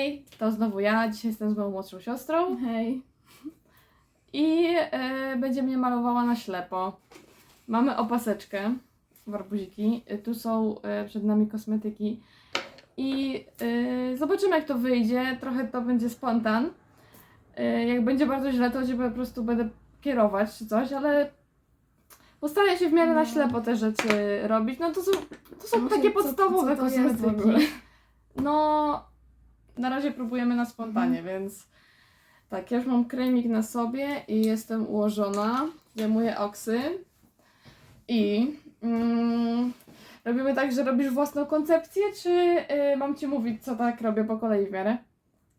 Hej, to znowu ja. Dzisiaj jestem z moją młodszą siostrą Hej. i e, będzie mnie malowała na ślepo. Mamy opaseczkę, barbuziki. E, Tu są e, przed nami kosmetyki i e, zobaczymy jak to wyjdzie. Trochę to będzie spontan. E, jak będzie bardzo źle, to się po prostu będę kierować czy coś, ale postaram się w miarę na No. ślepo te rzeczy robić. No to są, to są Właśnie, takie co- podstawowe co to jest w kosmetyki. ogóle? No, na razie próbujemy na spontanie, więc tak, ja już mam kremik na sobie i jestem ułożona. Zdejmuję oksy i mm, robimy tak, że robisz własną koncepcję, czy y, mam ci mówić, co tak robię po kolei w miarę?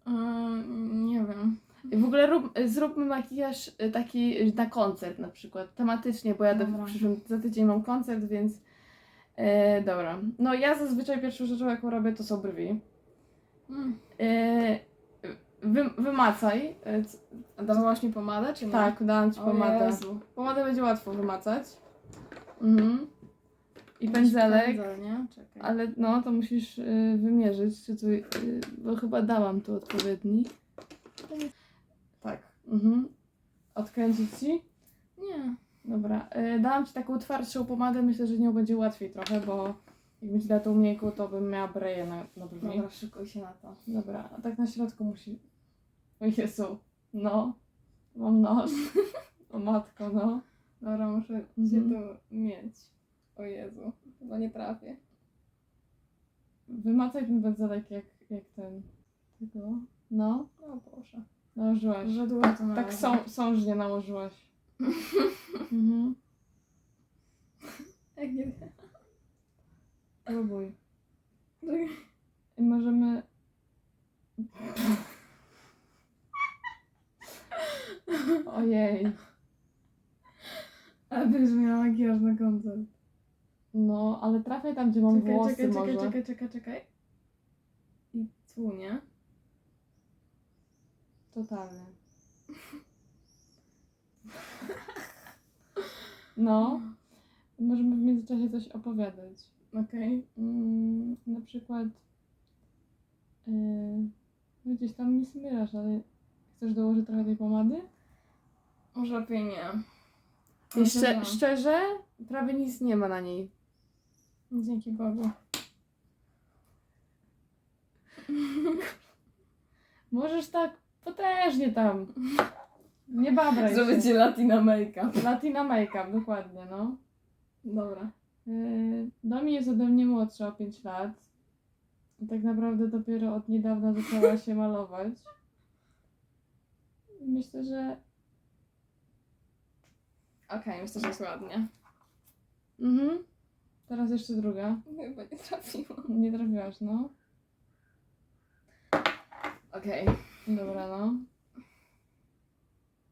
Ym, nie wiem. W ogóle rób, zróbmy makijaż y, taki na koncert na przykład, tematycznie, bo ja w przyszłym za tydzień mam koncert, więc e, dobra. No ja zazwyczaj pierwszą rzeczą, jaką robię, to są brwi. E, wy, wymacaj. c- A dawałaś mi pomadę, czy nie? Tak, dałam ci O pomadę. Jezu. Pomadę będzie łatwo wymacać. Mhm. I pędzelek. Pędzel, nie? Czekaj. Ale no, to musisz y, wymierzyć, czy tu, y, bo chyba dałam tu odpowiedni. Tak. Mhm. Odkręcić ci? Nie. Dobra. Y, dałam ci taką twardszą pomadę, myślę, że nią będzie łatwiej trochę, bo jakbym ci dała tą miękką, to bym miała breję na, na brwi. Dobra, szykuj się na to. Dobra, a tak na środku musi... O Jezu, no. Mam nos. O matko, no. Dobra, muszę Mhm. cię tu mieć. O Jezu. Chyba nie trafię. Wymacaj ten pędzelek jak, jak ten... Tego? No. O Boże. Nałożyłaś. Że to Tak nałożę. są, sążnie nałożyłaś. mhm. Jak nie Próbuj. I możemy... Ojej. A będziesz miała makijaż na koncert. No, ale trafiaj tam, gdzie mam Czekaj, włosy czekaj, może. czekaj, czekaj, czekaj, czekaj. I tu, nie? Totalnie. No. Możemy w międzyczasie coś opowiadać. Okej. Mm, na przykład yy, no gdzieś tam mi smyrasz, ale chcesz dołożyć trochę tej pomady? Może lepiej nie. I Może szczerze, prawie nic nie ma na niej. Dzięki Bogu. Możesz tak potężnie tam. Nie babraj Zrobię się. ci latina make-up. Latina make-up, dokładnie, no. Dobra. Domi jest ode mnie młodsza o 5 lat. I Tak naprawdę dopiero od niedawna zaczęła się malować. Myślę, że. Okej, myślę, że jest ładnie. Mhm. Teraz jeszcze druga. Chyba nie trafiło. Nie trafiłaś, no. Okej. Dobra, no.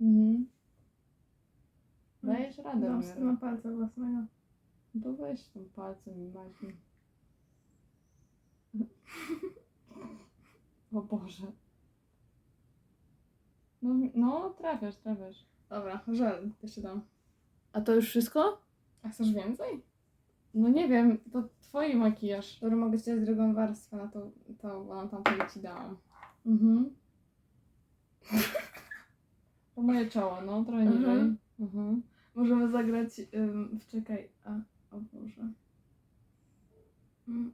Mhm. Dajesz radę, Dam na palca własnego. No weź tym palcem i maźnij. O Boże. No, no, trafiasz, trafiasz. Dobra, żel jeszcze dam. A to już wszystko? A chcesz więcej? No nie wiem, to twój makijaż. Dobra, mogę ci dać drugą warstwę na to, to bo na tamtą ci dałam. Mhm. To moje czoło, no, trochę Mhm. niżej. Mhm. Możemy zagrać, ym, wczekaj, a, o Boże. Mm,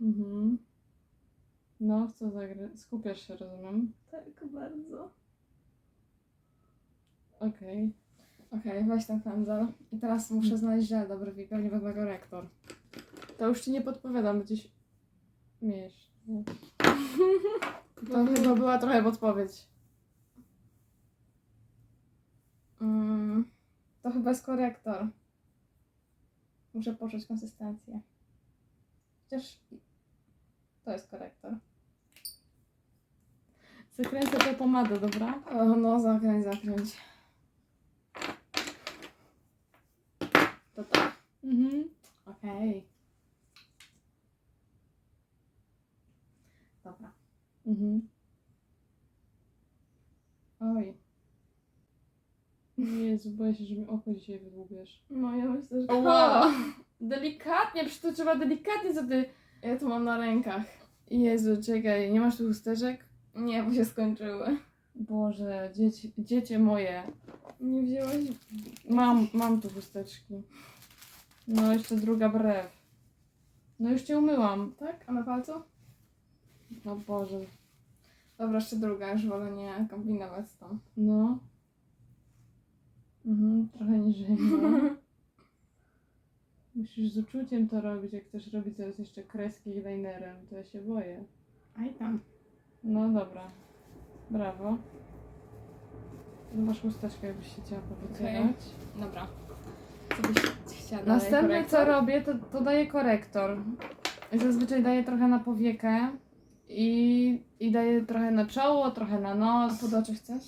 Mhm. No, w co zagrać? Skupiasz się, rozumiem. tak bardzo. Okej. Okej, weź ten pędzel. I teraz muszę znaleźć żel do brwi, pewnie wezmę go rektor. To już ci nie podpowiadam, będziesz miesz. To chyba była trochę podpowiedź. Mm, to chyba jest korektor. Muszę poczuć konsystencję. Chociaż to jest korektor. Zakręcę tę pomadę, dobra? O, no, zakręć, zakręć. To tak. Mhm. Okej. Dobra. Mhm. Oj. Jezu, boję się, że mi oko dzisiaj wydłubiesz. No, ja myślę, że... Ła! Delikatnie, przecież to trzeba delikatnie, co ty... Ja to mam na rękach. Jezu, czekaj, nie masz tu chusteczek? Nie, bo się skończyły. Boże, dzieci, dziecię moje. Nie wzięłaś? Mam, mam tu chusteczki. No, jeszcze druga brew. No już cię umyłam. Tak? A na palcu? No Boże. Dobra, jeszcze druga, już wolę nie kombinować z tą. No. Mhm, trochę niżej. No. Musisz z uczuciem to robić, jak chcesz robić teraz jeszcze kreski linerem, to ja się boję. Aj tam. No dobra. Brawo. Masz chusteczkę, jakbyś się chciała powycierać. Dobra. Co byś chciała dalej? Następne co Korektor? robię, to, to daję korektor. Zazwyczaj daję trochę na powiekę i, i daję trochę na czoło, trochę na A nos. pod oczy chcesz?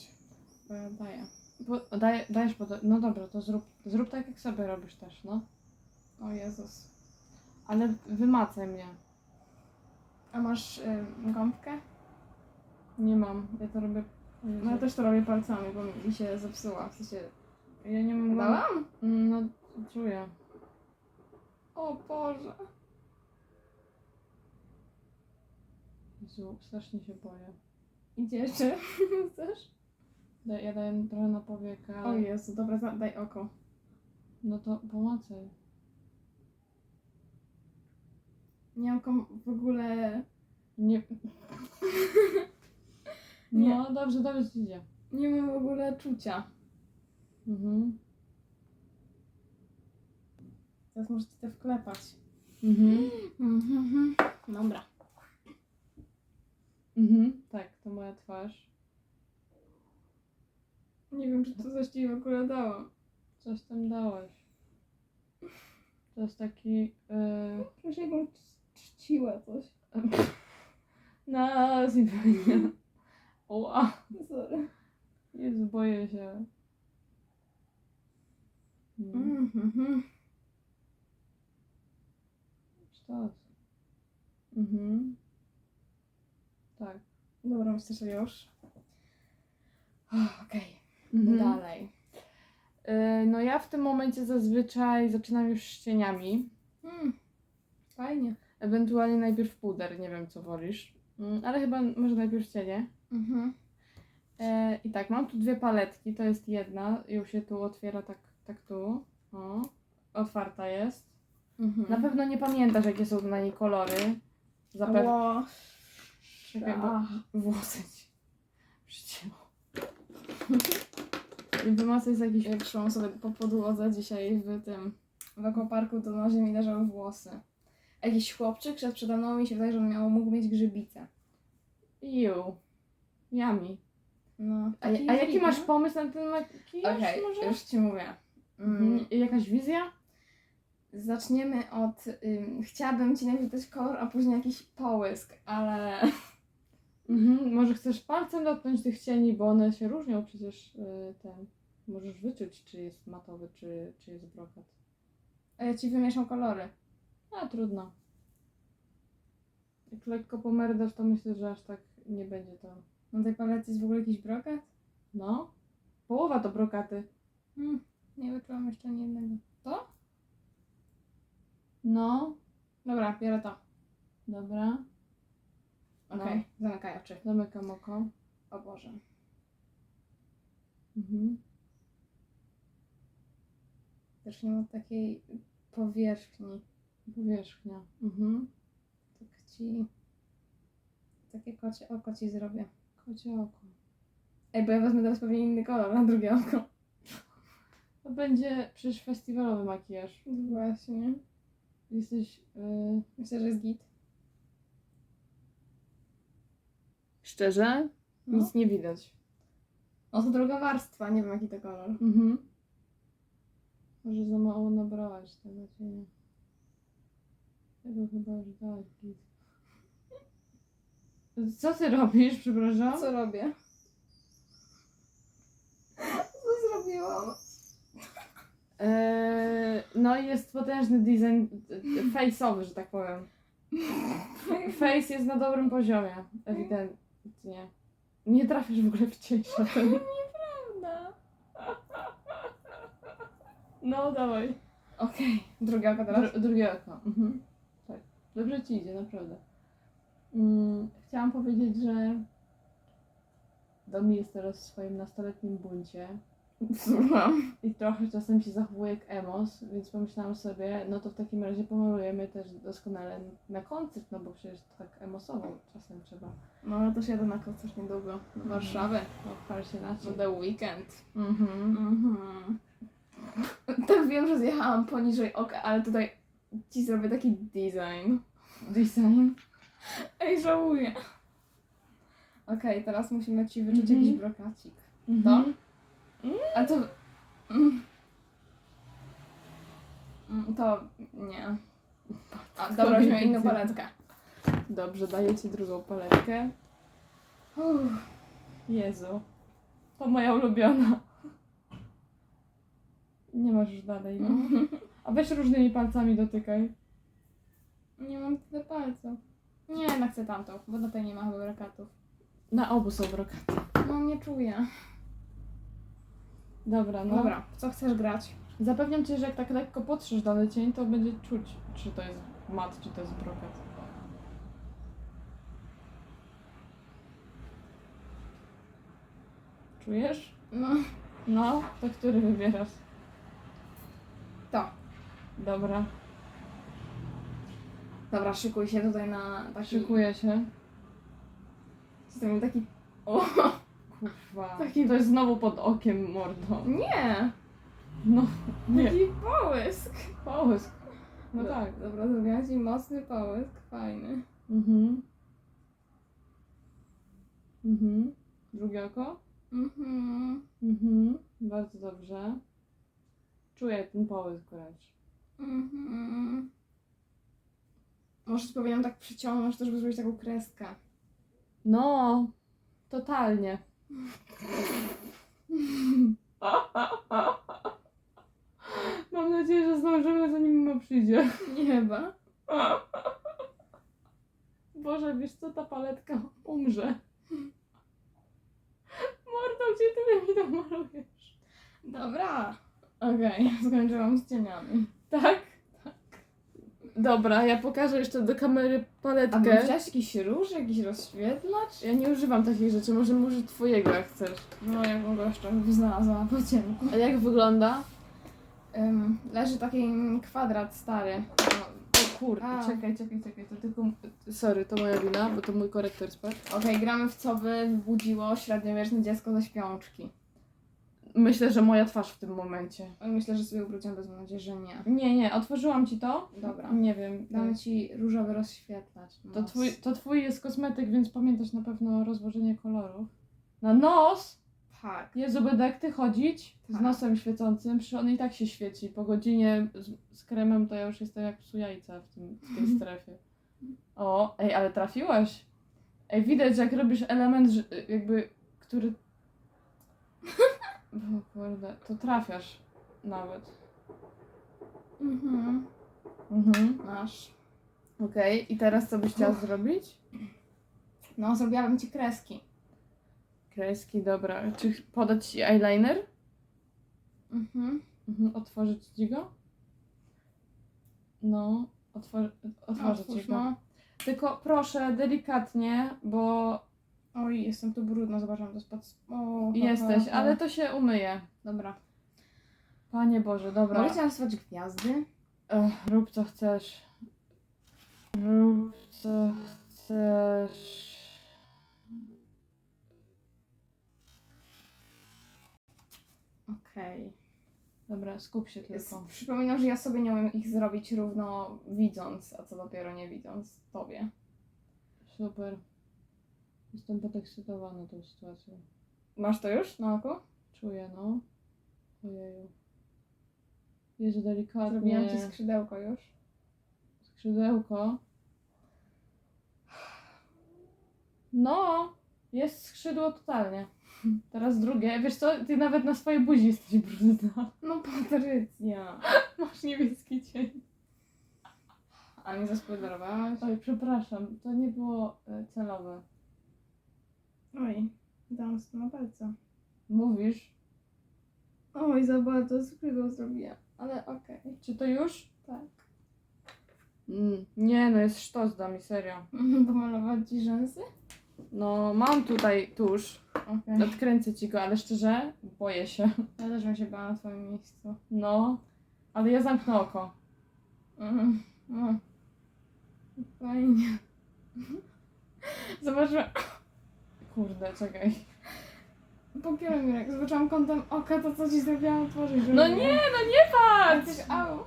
Ja daję. Po, daje, dajesz pod... No dobra, to zrób, zrób tak jak sobie robisz też, no. O Jezus. Ale wymacaj mnie. A masz y, gąbkę? Nie mam, ja to robię... No ja też to robię palcami, bo mi się zepsuła. W sensie... Ja nie mam... Dałam? No, czuję. O Boże. Jezu, strasznie się boję. Idzie jeszcze? Chcesz? Da, ja daję trochę na powiekę, O. Jezu, dobra, za- daj oko. No to pomacaj. Nie mam kom- w ogóle... Nie... Nie. No, dobrze, dobrze ci idzie. Nie mam w ogóle czucia. Mhm. Teraz możecie to wklepać. Mhm. Mhm. Dobra. Mhm. Tak, to moja twarz. Nie wiem, czy to coś ci w ogóle dało. Coś tam dałeś. To jest taki... Yy... Czuję jakbym czciła coś. Na Zibenia. Oła. Sorry. Jezu, boję się. Mm. Mhm. Sztos. Mhm. Tak. Dobra, myślę, że już. Okej, Mhm. dalej. Y, No ja w tym momencie zazwyczaj zaczynam już z cieniami. Mm. Fajnie. Ewentualnie najpierw puder, nie wiem co wolisz. Mm, Ale chyba może najpierw cienie. Mhm. E, I tak, mam tu dwie paletki, to jest jedna, już się tu otwiera tak, tak tu. O, otwarta jest. Mhm. Na pewno nie pamiętasz jakie są na niej kolory. Zapewne. Ło. Czekaj, bo włosy ci przycięło. Wymacaj z jakiś... Jak szłam sobie po podłodze dzisiaj w tym w akwaparku, to na ziemi leżały włosy. Jakiś chłopczyk szedł przede mną mi się wydaje, że on miał, mógł mieć grzybice. Iu. Yummy. No. A, a jaki masz no. pomysł na ten makijaż Okej, może? już ci mówię. Mm. Mhm. Jakaś wizja? Zaczniemy od. Ym, chciałabym ci najpierw dać kolor, a później jakiś połysk, ale. Mhm. Może chcesz palcem dotknąć tych cieni, bo one się różnią przecież y, ten. Możesz wyczuć, czy jest matowy, czy, czy jest brokat. A ja ci wymieszam kolory. A trudno. Jak lekko pomerdasz, to myślę, że aż tak nie będzie to. Na tej palety jest w ogóle jakiś brokat? No. Połowa to brokaty. Hmm, nie wyczułam jeszcze ani jednego. To? No. Dobra, biorę to. Dobra. Okej, zamykaj oczy. Zamykam oko. O Boże. Mhm. Zacznijmy od takiej powierzchni. Powierzchnia. Mhm. Tak ci. Takie kocie oko ci zrobię. Kocie oko. Ej, bo ja wezmę teraz pewnie inny kolor na drugie oko. To będzie przecież festiwalowy makijaż. Właśnie. Jesteś. Yy... Myślę, że jest git. Szczerze? No. Nic nie widać. O, to druga warstwa, nie wiem jaki to kolor. Mhm. Może za mało nabrałaś tego cienia. Tego chyba już dałaś git. Co ty robisz, przepraszam? Co robię? Co zrobiłam? Eee, no i jest potężny design face'owy, że tak powiem. Face jest na dobrym poziomie, ewidentnie. Nie trafisz w ogóle w cień żaden. No, dawaj. Okej, drugie oko teraz. Dru- drugie oko. Mhm. Tak. Dobrze ci idzie, naprawdę. Mm, chciałam powiedzieć, że Domi jest teraz w swoim nastoletnim buncie Słucham. i trochę czasem się zachowuje jak emos, więc pomyślałam sobie, no to w takim razie pomalujemy też doskonale na koncert, no bo przecież tak emosowo czasem trzeba. No ale też jadę na koncert niedługo do Warszawy. No, się na The Weekend. Mhm. Mhm. Tak wiem, że zjechałam poniżej oka, ale tutaj ci zrobię taki design. Design. Ej, żałuję. Okej, teraz musimy ci wyczuć Mhm. jakiś brokacik. Mhm. A to... Mm. Mm, To nie. A, dobra, weźmiemy inną paletkę. Dobrze, daję ci drugą paletkę. Uff. Jezu. To moja ulubiona. Nie możesz dalej, no. A weź różnymi palcami dotykaj. Nie mam tyle palców. Nie, jednak chcę tamtą, bo na tej nie ma chyba brakatów. Na obu są brokaty. No, nie czuję. Dobra, no. Dobra, w co chcesz grać? Zapewniam cię, że jak tak lekko potrzesz dany cień, to będzie czuć, czy to jest mat, czy to jest brokat. Czujesz? No, No, to który wybierasz? Dobra, Dobra, szykuj się tutaj na taki... szykuję się. Jestem taki... O, Kurwa. Taki- To jest znowu pod okiem, mordo. nie! No, nie. Taki połysk. Połysk. No Do- tak. Dobra, zrobiłam ci mocny połysk, fajny. Mhm. Mhm. Drugie oko? Mhm. Mhm. Bardzo dobrze. Czuję ten połysk wręcz. Mhm. Może powinienem tak przyciągnąć, też by zrobić taką kreskę. No, totalnie. Mam nadzieję, że zdążymy zanim mama przyjdzie. Nie chyba. Boże, wiesz co, ta paletka umrze. Mordo, gdzie ty mi to malujesz? Dobra. Okej, skończyłam z cieniami. Tak? Dobra, ja pokażę jeszcze do kamery A paletkę. wziąłeś jakiś róż, jakiś rozświetlacz? Ja nie używam takich rzeczy, może użyć twojego jak chcesz. No, jakbym go jeszcze znalazła na pociemku. A jak wygląda? Ym, leży taki kwadrat stary. No, O kurde, A. czekaj, czekaj, czekaj, to tylko... Sorry, to moja wina, bo to mój korektor spadł. Okej, gramy w co by wybudziło średniowieczne dziecko ze śpiączki. Myślę, że moja twarz w tym momencie. Myślę, że sobie ubrudziłam bez nadzieję, że nie. Nie, nie, otworzyłam ci to. Dobra. Nie wiem. Damy ci różowy rozświetlacz. To Nos. twój, to twój jest kosmetyk, więc pamiętasz na pewno rozłożenie kolorów. Na nos! Tak. Jezu, będę jak ty chodzić z Tak. nosem świecącym, przecież on i tak się świeci. Po godzinie z, z kremem to ja już jestem jak psu jajca w, tym, w tej strefie. O, ej, ale trafiłaś. Ej, widać, jak robisz element, że- jakby, który... O kurde, to trafiasz nawet. Mhm. Mhm. Masz. Okej, i teraz co byś chciała zrobić? No, zrobiłabym ci kreski. Kreski, dobra. Czy podać ci eyeliner? Mhm. Mhm, otworzyć ci go? No, otwor- otworzę ci Otwórz, go. no. Tylko proszę, delikatnie, bo Oj, jestem tu brudna, zobaczam, to spod... O, jesteś, ha, ha. ale to się umyje. Dobra. Panie Boże, dobra. Mogę cię nazywać gwiazdy? Ech, rób co chcesz. Rób co chcesz. Okej. Dobra, skup się Jest- tylko. Przypominam, że ja sobie nie umiem ich zrobić równo widząc, a co dopiero nie widząc tobie. Super. Jestem podekscytowana tą sytuacją. Masz to już na oku? Czuję, no. Ojeju. Jezu, delikatnie. Zrobiłam ci skrzydełko już. Skrzydełko. No, jest skrzydło totalnie. Teraz drugie. Wiesz co, ty nawet na swojej buzi jesteś brudna. No Patrycja. Masz niebieski cień. A nie zaspodarowałaś? Oj, przepraszam, to nie było e, celowe. Oj, dałam to na palce. Mówisz, Oj, za bardzo skrzydło zrobiłam. Ale okej. czy to już? Tak. Mm, nie, no jest sztos dla mi, serio. Pomalować ci rzęsy? No, mam tutaj tusz. Okej. Odkręcę ci go, ale szczerze, boję się. Ja też bym się bała na twoim miejscu. No, ale ja zamknę oko. Mhm. No. Fajnie. Zobaczyłam, Kurde, czekaj. mi jak zobaczyłam kątem oka to, co ci zrobiłam otworzyć. żeby- No nie, no nie patrz! Jesteś au.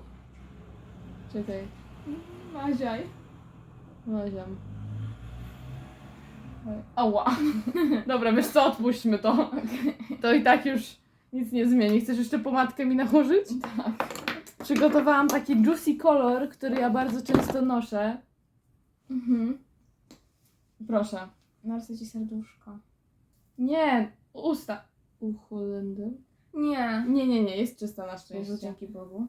Czekaj, Maziaj. Maziam. Ała. Dobra, wiesz co, odpuśćmy to. To i tak już nic nie zmieni. Chcesz jeszcze pomadkę mi nałożyć? Tak. Przygotowałam taki juicy color, który ja bardzo często noszę. Mhm. Proszę. Narysuję ci serduszko. Nie, usta. Ucholender. Nie. Nie, nie, nie, jest czysta na Jezu, szczęście. dzięki Bogu.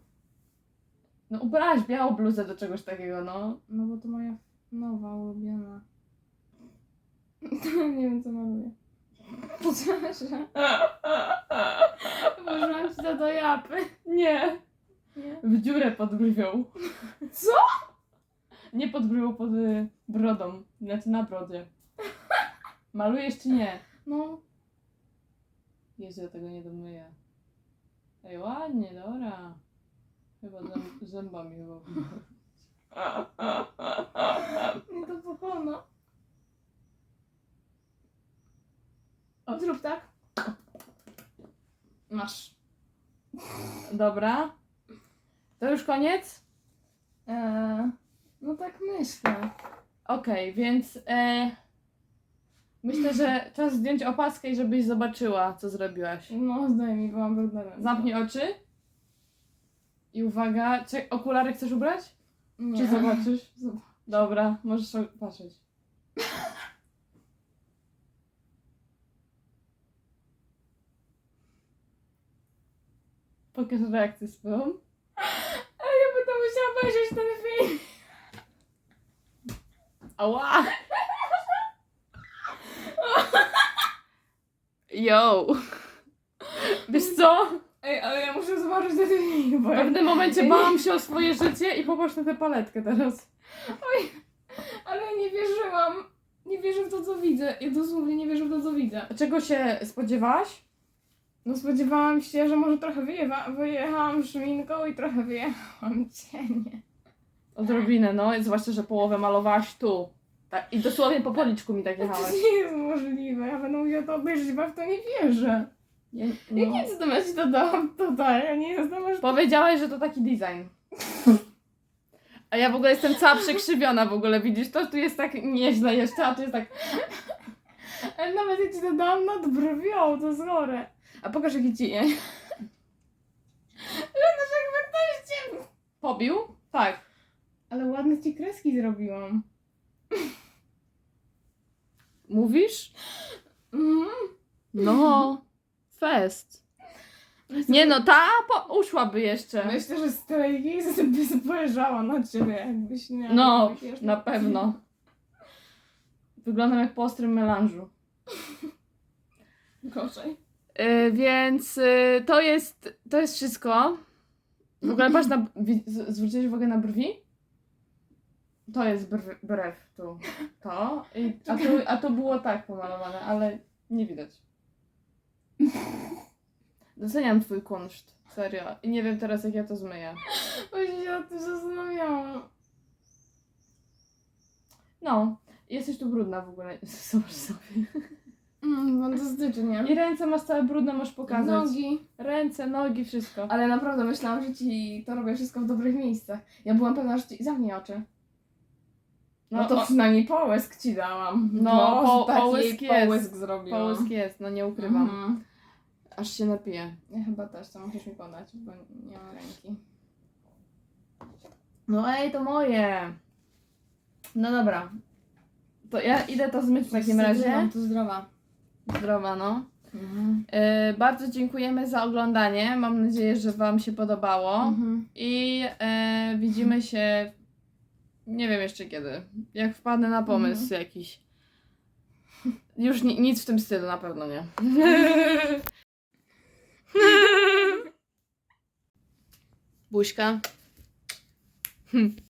No ubrałaś białą bluzę do czegoś takiego, no. No bo to moja nowa, ulubiona. nie wiem, co maluję. Przepraszam. Włożyłam ci to do japy. Nie. Nie? W dziurę pod brwią. Co? Nie pod brwią, pod y, brodą. Znaczy na brodzie. Malujesz czy nie? No. Jezu, ja tego nie domyję. Ej, ładnie, dobra. Chyba zęb, zębami chyba. Nie to pokona. O. Zrób tak. Masz. Dobra. To już koniec? Eee, no tak myślę. Okej, więc e, myślę, że czas zdjąć opaskę i żebyś zobaczyła, co zrobiłaś. No zdejmij, bo mam ręce. Zamknij oczy. I uwaga, czy okulary chcesz ubrać? Nie. Czy zobaczysz? Zobacz. Dobra, możesz o- patrzeć. Pokaż reakcję swoją. Ale ja będę musiała obejrzeć ten film. Ała! Yo! Wiesz co? Ej, ale ja muszę zobaczyć film, W bo ja... pewnym momencie bałam się o swoje życie i popatrz na tę paletkę teraz. Ale ja nie wierzyłam. Nie wierzę w to, co widzę. Ja dosłownie nie wierzę w to, co widzę. Czego się spodziewałaś? No spodziewałam się, że może trochę wyjewa- wyjechałam szminką i trochę wyjechałam cienie. Odrobinę, no, zwłaszcza, że połowę malowałaś tu. Tak, I dosłownie po policzku mi tak To jechałaś. nie jest możliwe. Ja będę musiała to obejrzeć, bo ja w to nie wierzę. Nie, No. Jak nic to ci dodałam tutaj? Ja nie jestem aż... Powiedziałaś, że to taki design. A ja w ogóle jestem cała przekrzywiona w ogóle, widzisz? To tu jest tak nieźle jeszcze, a tu jest tak... Ale nawet jak ci dodałam nad brwią, to zgorę. A pokaż jaki ci je. Wyglądasz jakby ktoś cię... Pobił? Tak. Ale ładne ci kreski zrobiłam. Mówisz? Mhm. No. Fest. Nie no, ta po, uszłaby jeszcze. Myślę, że z tej by spojrzała na ciebie, jakbyś nie... No, jakbyś na pewno. Wyglądam jak po ostrym melanżu. Gorzej. Yy, więc yy, to jest to jest wszystko. W ogóle patrz na. wi- z- Zwróciłeś uwagę na brwi? To jest brw, brew tu. To. I, a, tu a to było tak pomalowane, ale nie widać. Doceniam twój kunszt. Serio. I nie wiem teraz jak ja to zmyję. Właśnie się nad tym zastanawiałam. No. Jesteś tu brudna w ogóle. Zobacz sobie. Mm, fantastycznie. I ręce masz całe brudne, możesz pokazać. Nogi. Ręce, nogi, wszystko. Ale naprawdę myślałam, że ci to robię wszystko w dobrych miejscach. Ja byłam pewna, że ci... Zamknij oczy. No, to o- przynajmniej połysk ci dałam. No, Boże, po- taki połysk jest. połysk zrobiłam. Połysk jest, no nie ukrywam. Mhm. Aż się napiję. Ja chyba też, to musisz mi podać, bo nie mam ręki. No ej, to moje. No dobra. To ja idę to zmyć w takim razie. To zdrowa. Zdrowa, no. Mhm. Yy, bardzo dziękujemy za oglądanie. Mam nadzieję, że Wam się podobało. Mhm. I yy, widzimy się. Nie wiem jeszcze kiedy. Jak wpadnę na pomysł Mhm. jakiś. Już ni- nic w tym stylu na pewno nie. Buźka.